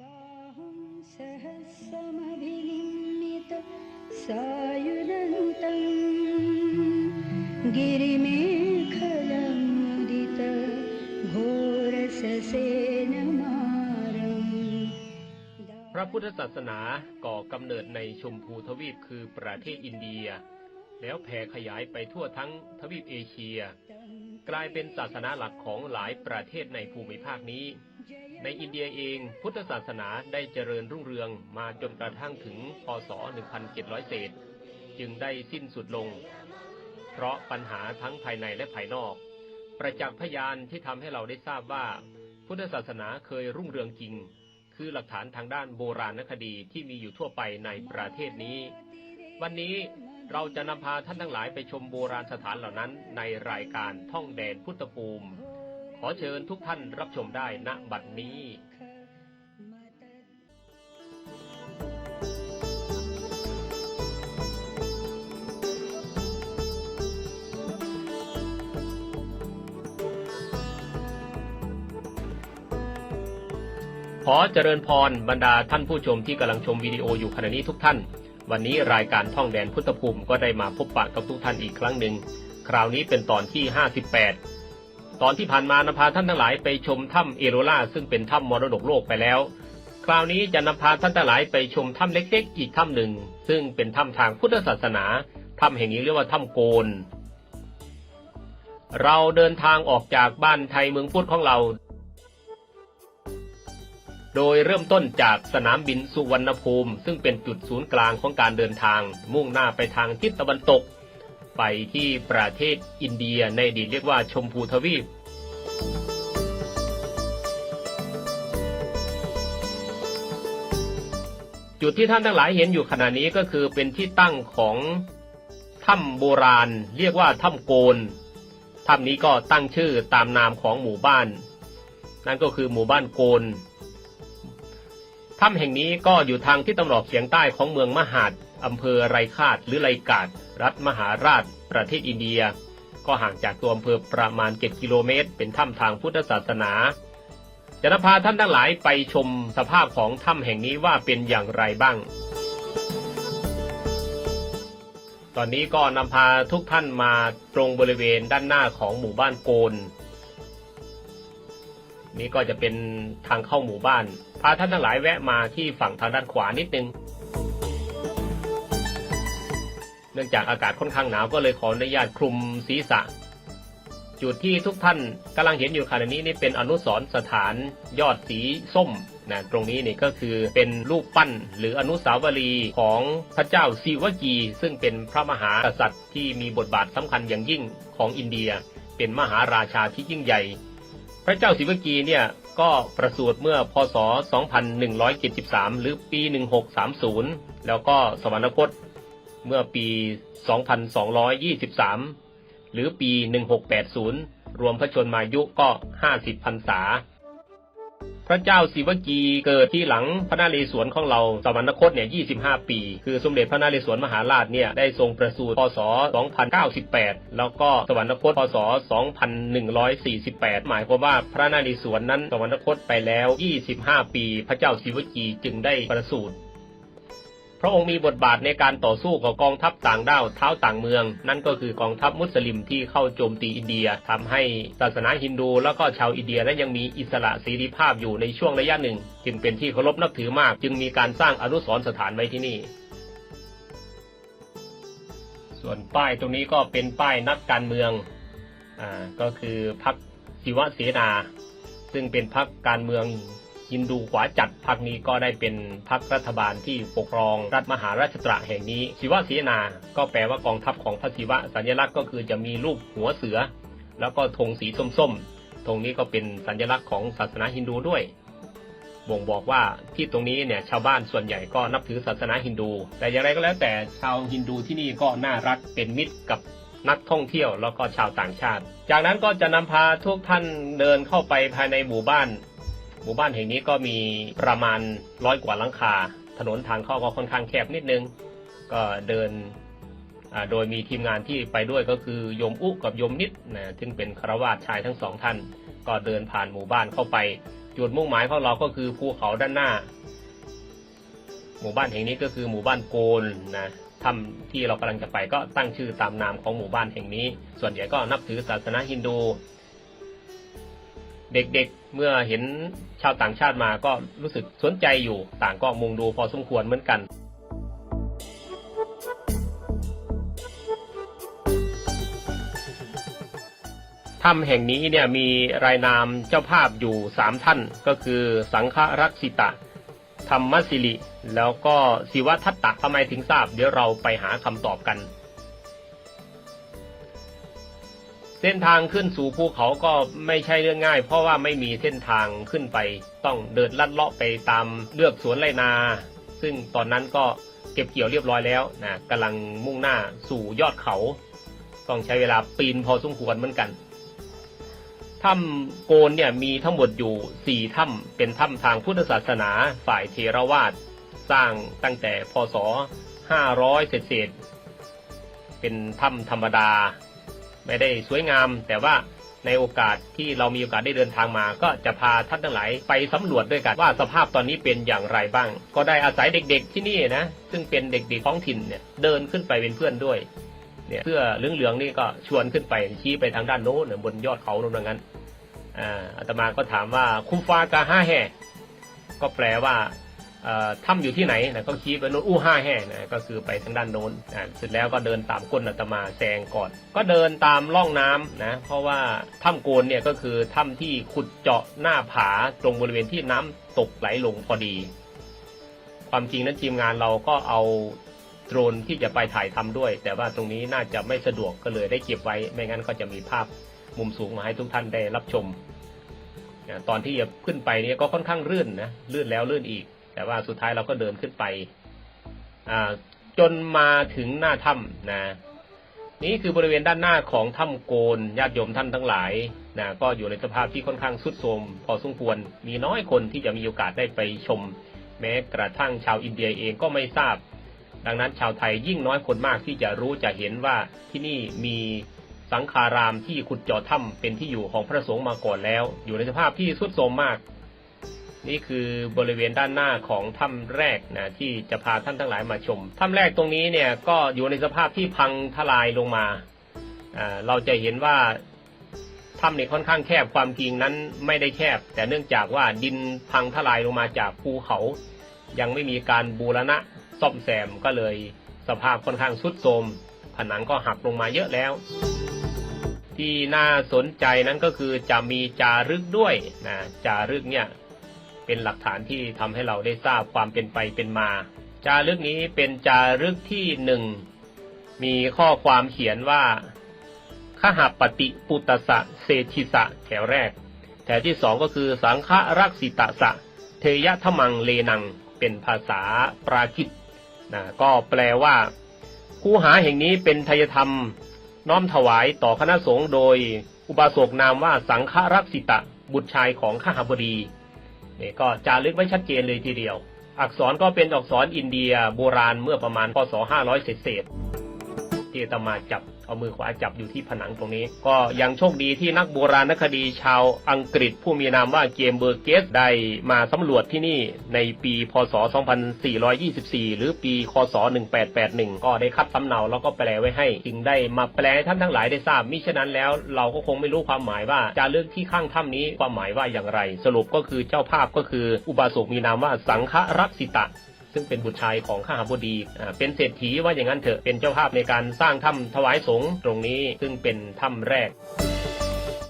बाहुं सहस्रमभिनिमित सायुधन्तं गिरिमेखलमुदित घोरससेनमारम् พระพุทธศาสนาก่อกำเนิดในชมพูทวีปคือประเทศอินเดีย แล้วแผ่ขยายไปทั่วทั้งทวีปเอเชีย กลายเป็นศาสนาหลักของหลายประเทศในภูมิภาคนี้ ในอินเดียเองพุทธศาสนาได้เจริญรุ่งเรืองมาจนกระทั่งถึงพศ 1700 เศษ จึงได้สิ้นสุดลง เพราะปัญหาทั้งภายในและภายนอก ประจักษ์พยานที่ทำให้เราได้ทราบว่า พุทธศาสนาเคยรุ่งเรืองจริง คือหลักฐานทางด้านโบราณคดีที่มีอยู่ทั่วไปในประเทศนี้ วันนี้เราจะนำพาท่านทั้งหลายไปชมโบราณสถานเหล่านั้นในรายการท่องแดนพุทธภูมิ ขอเชิญทุกท่านรับชมได้ณบัดนี้ขอเจริญพรบรรดาท่านผู้ชมที่กำลังชมวิดีโออยู่ขณะนี้ทุกท่าน วันนี้รายการท่องแดนพุทธภูมิก็ได้มาพบปะกับทุกท่านอีกครั้งหนึ่ง คราวนี้เป็นตอนที่ 58 ตอนที่ผ่านมานำพาท่านทั้งหลายไปชมถ้ำเอโรล่าซึ่งเป็นถ้ำมรดกโลกไปแล้ว คราวนี้จะนำพาท่านทั้งหลายไปชมถ้ำเล็กๆ อีกถ้ำหนึ่ง ซึ่งเป็นถ้ำทางพุทธศาสนาถ้ำแห่งนี้เรียกว่าถ้ำโกน เราเดินทางออกจากบ้านไทยเมืองพุทธของเรา โดยเริ่มต้นจากสนามบินสุวรรณภูมิ ซึ่งเป็นจุดศูนย์กลางของการเดินทาง มุ่งหน้าไปทางทิศตะวันตก ไปที่ประเทศอินเดียในอดีตเรียกว่าชมพูทวีป จุดที่ท่านทั้งหลายเห็นอยู่ขณะนี้ก็คือเป็นที่ตั้งของถ้ำโบราณ เรียกว่าถ้ำโกนถ้ำนี้ก็ตั้งชื่อตามนามของหมู่บ้าน นั่นก็คือหมู่บ้านโกนถ้ำแห่งนี้ก็อยู่ทางที่ตะวันออกเฉียงใต้ของเมืองมหาด อำเภอไรคาดหรือไรกาดรัฐมหาราช ประเทศอินเดีย ก็ห่างจากตัวอำเภอประมาณ 7 กิโลเมตร เป็นถ้ำทางพุทธศาสนาจะนำพาท่านทั้งหลายไปชมสภาพของถ้ำแห่งนี้ว่าเป็นอย่างไรบ้าง ตอนนี้ก็นำพาทุกท่านมาตรงบริเวณด้านหน้าของหมู่บ้านโกน นี่ก็จะเป็นทางเข้าหมู่บ้าน พาท่านทั้งหลายแวะมาที่ฝั่งทางด้านขวานิดนึง นื่องจากอากาศค่อนข้างหนาวก็เลยขออนุญาตคลุมศีรษะ จุดที่ทุกท่านกำลังเห็นอยู่ขณะนี้นี่เป็นอนุสรณ์สถานยอดสีส้มนะตรงนี้นี่ก็คือเป็นรูปปั้นหรืออนุสาวรีย์ของพระเจ้าศิวกี ซึ่งเป็นพระมหากษัตริย์ที่มีบทบาทสำคัญอย่างยิ่งของอินเดีย เป็นมหาราชาที่ยิ่งใหญ่ พระเจ้าศิวกีเนี่ยก็ประสูติเมื่อพศ 2173 หรือปี 1630 แล้วก็สวรรคต เมื่อปี 2223 หรือปี 1680 รวมพระชนมายุก็ 50พรรษา พระเจ้าศิวกีเกิดที่หลังพระนาเรศวรของเราสวรรคตเนี่ย 25 ปี คือสมเด็จพระนาเรศวรมหาราชเนี่ยได้ทรงประสูติพศ 2098 แล้วก็สวรรคตพศ 2148 หมายความว่าพระนาเรศวรนั้นสวรรคตไปแล้ว 25 ปี พระเจ้าศิวกีจึงได้ประสูติ พระองค์มีบทบาทในการต่อสู้กับกองทัพต่างด้าวเท้าต่างเมือง นั่นก็คือกองทัพมุสลิมที่เข้าโจมตีอินเดียทำให้ศาสนาฮินดูแล้วก็ชาวอินเดียนั้นยังมีอิสระเสรีภาพอยู่ในช่วงระยะหนึ่ง จึงเป็นที่เคารพนับถือมาก จึงมีการสร้างอนุสรณ์สถานไว้ที่นี่ ส่วนป้ายตรงนี้ก็เป็นป้ายนักการเมืองอ่าก็คือพรรคศิวเสนาซึ่งเป็นพรรคการเมือง ฮินดูขวาจัดพรรคนี้ก็ได้เป็นพรรครัฐบาลที่ปกครองรัฐมหาราชตระแห่งนี้ ศิวะเสนา ก็แปลว่ากองทัพของพระศิวะสัญลักษณ์ก็คือจะมีรูปหัวเสือ แล้วก็ธงสีส้มๆธงนี้ก็เป็นสัญลักษณ์ของศาสนาฮินดูด้วยบ่งบอกว่าที่ตรงนี้เนี่ยชาวบ้านส่วนใหญ่ก็นับถือศาสนาฮินดู แต่อย่างไรก็แล้วแต่ชาวฮินดูที่นี่ก็น่ารักเป็นมิตรกับนักท่องเที่ยวแล้วก็ชาวต่างชาติ จากนั้นก็จะนำพาทุกท่านเดินเข้าไปภายในหมู่บ้าน มู่บ้านแห่งนี้ก็มีประมาณร้อยกว่าหลังคา ถนนทางเข้าก็ค่อนข้างแคบนิดนึง ก็เดินโดยมีทีมงานที่ไปด้วยก็คือโยมอุกับโยมนิดนะซึ่งเป็นคารวาสชายทั้งสองท่าน ก็เดินผ่านหมู่บ้านเข้าไปจุดมุ่งหมายของเราก็คือภูเขาด้านหน้า หมู่บ้านแห่งนี้ก็คือหมู่บ้านโกนนะถ้ำที่เรากำลังจะไปก็ตั้งชื่อตามนามของหมู่บ้านแห่งนี้ ส่วนใหญ่ก็นับถือศาสนาฮินดู เด็กๆเมื่อเห็นชาวต่างชาติมาก็รู้สึกสนใจอยู่ต่างก็มุงดูพอสมควรเหมือนกันถ้ำแห่งนี้เนี่ยมีรายนามเจ้าภาพอยู่สามท่านก็คือสังฆรักษิตะ ธรรมสิริ แล้วก็ศิวทัตตะทำไมถึงทราบ เดี๋ยวเราไปหาคำตอบกัน ส้นทางขึ้นสู่ภูเขาก็ไม่ใช่เรื่องง่าย เพราะว่าไม่มีเส้นทางขึ้นไป ต้องเดินลัดเลาะไปตามเลือกสวนไรนา ซึ่งตอนนั้นก็เก็บเกี่ยวเรียบร้อยแล้วนะกำลังมุ่งหน้าสู่ยอดเขา ต้องใช้เวลาปีนพอสมควรเหมือนกันถ้ำโกนเนี่ยมีทั้งหมดอยู่สี่ถ้ำเป็นถ้ำทางพุทธศาสนาฝ่ายเทรวาสสร้างตั้งแต่พศ 500 เศษเป็นถ้ำธรรมดา ไม่ได้สวยงาม แต่ว่าในโอกาสที่เรามีโอกาสได้เดินทางมา ก็จะพาท่านทั้งหลายไปสำรวจด้วยกันว่าสภาพตอนนี้เป็นอย่างไรบ้าง ก็ได้อาศัยเด็กๆที่นี่นะ ซึ่งเป็นเด็กๆท้องถิ่นเนี่ยเดินขึ้นไปเป็นเพื่อนด้วยเนี่ยเสื้อเหลืองๆนี่ก็ชวนขึ้นไปชี้ไปทางด้านโน้นบนยอดเขาตรงนั้นอ่าอาตมาก็ถามว่าคุมฟากาห้าแห่ก็แปลว่า ถ้ำอยู่ที่ไหนนะก็ชี้ไปโน้นอู้ห้าแห่นะก็คือไปทางด้านโน้นเสร็จแล้วก็เดินตามก้นอาตมาแซงก่อน ก็เดินตามร่องน้ำนะเพราะว่าถ้ำโกนเนี่ยก็คือถ้ำที่ขุดเจาะหน้าผาตรงบริเวณที่น้ำตกไหลลงพอดี ความจริงนั้นทีมงานเราก็เอาโดรนที่จะไปถ่ายทำด้วย แต่ว่าตรงนี้น่าจะไม่สะดวกก็เลยได้เก็บไว้ ไม่งั้นก็จะมีภาพมุมสูงมาให้ทุกท่านได้รับชมนะตอนที่จะขึ้นไปเนี่ยก็ค่อนข้างลื่นนะลื่นแล้วลื่นอีก แต่ว่าสุดท้ายเราก็เดินขึ้นไปจนมาถึงหน้าถ้ำนะ นี่คือบริเวณด้านหน้าของถ้ำโกนญาติโยมท่านทั้งหลายนะก็อยู่ในสภาพที่ค่อนข้างสุดโทมพอสมควรมีน้อยคนที่จะมีโอกาสได้ไปชม แม้กระทั่งชาวอินเดียเองก็ไม่ทราบ ดังนั้นชาวไทยยิ่งน้อยคนมากที่จะรู้จะเห็นว่าที่นี่มีสังฆารามที่ขุดเจาะถ้ำเป็นที่อยู่ของพระสงฆ์มาก่อนแล้ว อยู่ในสภาพที่สุดโทมมาก นี่คือบริเวณด้านหน้าของถ้ำแรกนะที่จะพาท่านทั้งหลายมาชมถ้ำแรกตรงนี้เนี่ยก็อยู่ในสภาพที่พังทลายลงมาเราจะเห็นว่าถ้ำเนี่ยค่อนข้างแคบความจริงนั้นไม่ได้แคบ แต่เนื่องจากว่าดินพังทลายลงมาจากภูเขา ยังไม่มีการบูรณะซ่อมแซมก็เลยสภาพค่อนข้างสุดโทรมผนังก็หักลงมาเยอะแล้ว ที่น่าสนใจนั้นก็คือจะมีจารึกด้วยนะจารึกเนี่ย เป็นหลักฐานที่ทำให้เราได้ทราบความเป็นไปเป็นมา จารึกนี้เป็นจารึกที่หนึ่งมีข้อความเขียนว่าขหปฏิปุตสะเศชิสะแถวแรก แถวที่สองก็คือสังฆรักษิตะสะ เทยะทมังเลนัง เป็นภาษาปรากิตนะก็แปลว่า คูหาแห่งนี้เป็นทายธรรม น้อมถวายต่อคณะสงฆ์โดย อุบาสกนามว่าสังฆรักษิตะบุตรชายของข้าหบดี นี่ก็จารึกไว้ชัดเจนเลยทีเดียว อักษรก็เป็นอักษรอินเดียโบราณเมื่อประมาณพศ500เศษๆที่ตมาจับ เอามือขวาจับอยู่ที่ผนังตรงนี้ ก็ยังโชคดีที่นักโบราณคดีชาวอังกฤษผู้มีนามว่าเกมเบอร์เกสได้มาสำรวจที่นี่ในปีพศ 2424 หรือปีคศ 1881 ก็ได้คัดสำเนาแล้วก็แปลไว้ให้ จึงได้มาแปลให้ท่านทั้งหลายได้ทราบมิฉะนั้นแล้วเราก็คงไม่รู้ความหมายว่าจารึกที่ข้างถ้ำนี้ความหมายว่าอย่างไร สรุปก็คือเจ้าภาพก็คืออุบาสกมีนามว่าสังฆรักษิตะ ซึ่งเป็นบุตรชายของข้าหบดี เป็นเศรษฐีว่าอย่างนั้นเถอะเป็นเจ้าภาพในการสร้างถ้ำถวายสงฆ์ตรงนี้ซึ่งเป็นถ้ำแรก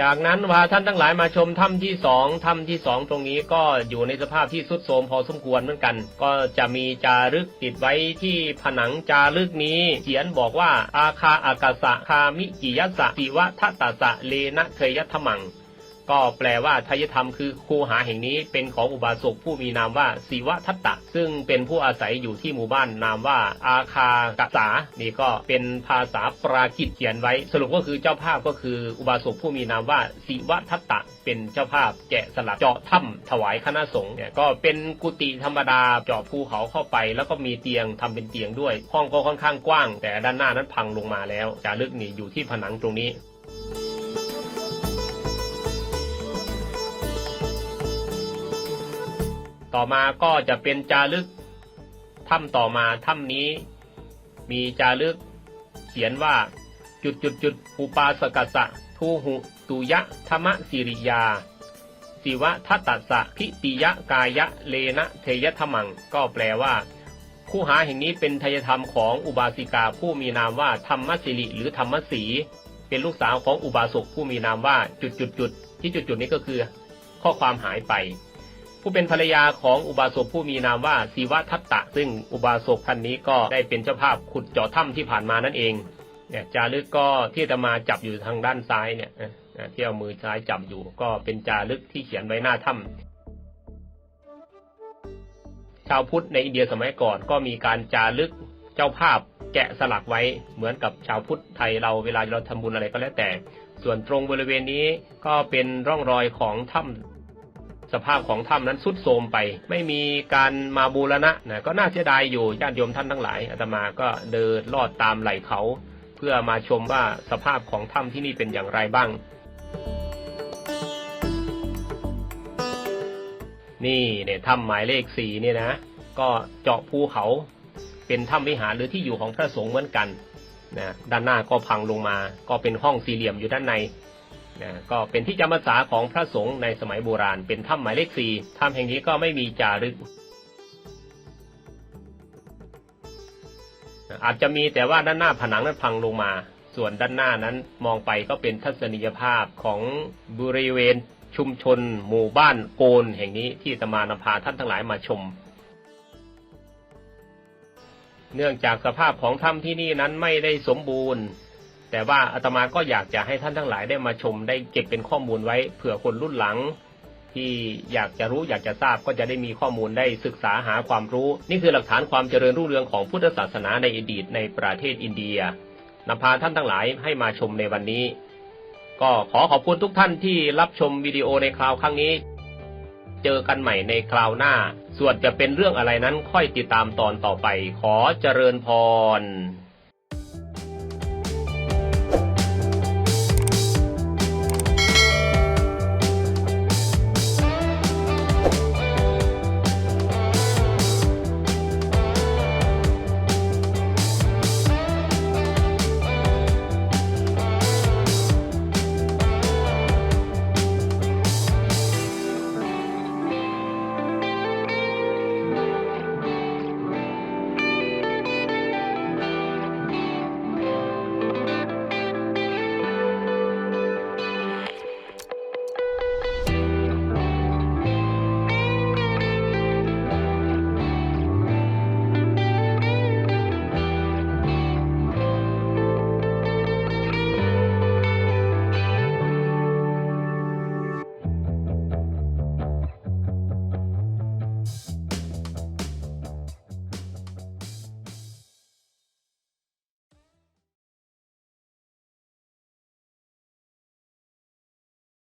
จากนั้นพาท่านทั้งหลายมาชมถ้ำที่สองถ้ำที่สองตรงนี้ก็อยู่ในสภาพที่ทรุดโทรมพอสมควรเหมือนกัน ก็จะมีจารึกติดไว้ที่ผนังจารึกนี้ เขียนบอกว่าอาคาอากาสะคามิจิยัสสะสิวะทะตาสะเลนะเคยยัตถมัง ก็แปลว่าทายธรรมคือคูหาแห่งนี้เป็นของอุบาสกผู้มีนามว่าศิวทัตตะ ซึ่งเป็นผู้อาศัยอยู่ที่หมู่บ้านนามว่าอาคากษานี่ก็เป็นภาษาปรากิตเขียนไว้ สรุปก็คือเจ้าภาพก็คืออุบาสกผู้มีนามว่าศิวทัตตะ เป็นเจ้าภาพแกะสลักเจาะถ้ำถวายคณะสงฆ์เนี่ยก็เป็นกุฏิธรรมดาเจาะภูเขาเข้าไป แล้วก็มีเตียงทำเป็นเตียงด้วย ห้องก็ค่อนข้างกว้าง แต่ด้านหน้านั้นพังลงมาแล้วจารึกนี่อยู่ที่ผนังตรงนี้ ต่อมาก็จะเป็นจารึกถ้ำต่อมาถ้ำนี้ มีจารึกเขียนว่าจุดจุดจุดอุปาสกัสะทูหุตุยะธรรมสิริยาสิวะทัตตสะพิติยะกายะเลนะเทยธรรมัง ก็แปลว่า คู่หาแห่งนี้เป็นทยธรรมของอุบาสิกาผู้มีนามว่าธรรมสิริหรือธรรมสี เป็นลูกสาวของอุบาสกผู้มีนามว่าจุดจุดจุดที่จุดจุดนี้ก็คือ ข้อความหายไป ผู้เป็นภรรยาของอุบาสกผู้มีนามว่าศิวทัตตะ ซึ่งอุบาสกท่านนี้ก็ได้เป็นเจ้าภาพขุดเจาะถ้ำที่ผ่านมานั่นเองเนี่ยจารึกก็ที่จะมาจับอยู่ทางด้านซ้ายเนี่ยที่เอามือซ้ายจับอยู่ ก็เป็นจารึกที่เขียนไว้หน้าถ้ำชาวพุทธในอินเดียสมัยก่อนก็มีการจารึกเจ้าภาพแกะสลักไว้เหมือนกับชาวพุทธไทยเราเวลาเราทำบุญอะไรก็แล้วแต่ ส่วนตรงบริเวณนี้ก็เป็นร่องรอยของถ้ำ สภาพของถ้ำนั้นทรุดโทรมไป ไม่มีการมาบูรณะนะก็น่าเสียดายอยู่ญาติโยมท่านทั้งหลายอาตมาก็เดินลอดตามไหล่เขา เพื่อมาชมว่าสภาพของถ้ำที่นี่เป็นอย่างไรบ้าง นี่เนี่ยถ้ำหมายเลขสี่เนี่ยนะ ก็เจาะภูเขาเป็นถ้ำวิหารหรือที่อยู่ของพระสงฆ์เหมือนกันนะด้านหน้าก็พังลงมา ก็เป็นห้องสี่เหลี่ยมอยู่ด้านใน นะก็เป็นที่จำพรรษาของพระสงฆ์ในสมัยโบราณ เป็นถ้ำหมายเลขสี่ถ้ำแห่งนี้ก็ไม่มีจารึก อาจจะมีแต่ว่าด้านหน้าผนังนั้นพังลงมา ส่วนด้านหน้านั้นมองไปก็เป็นทัศนียภาพของบริเวณชุมชน หมู่บ้านโกนแห่งนี้ที่ตมานำพาท่านทั้งหลายมาชม เนื่องจากสภาพของถ้ำที่นี่นั้นไม่ได้สมบูรณ์ แต่ว่าอาตมาก็อยากจะให้ท่านทั้งหลายได้มาชมได้เก็บเป็นข้อมูลไว้ เผื่อคนรุ่นหลัง ที่อยากจะรู้อยากจะทราบก็จะได้มีข้อมูลได้ศึกษาหาความรู้ นี่คือหลักฐานความเจริญรุ่งเรืองของพุทธศาสนาในอดีตในประเทศอินเดียนำพาท่านทั้งหลายให้มาชมในวันนี้ ก็ขอขอบคุณทุกท่านที่รับชมวิดีโอในคราวครั้งนี้ เจอกันใหม่ในคราวหน้า ส่วนจะเป็นเรื่องอะไรนั้นค่อยติดตามตอนต่อไป ขอเจริญพร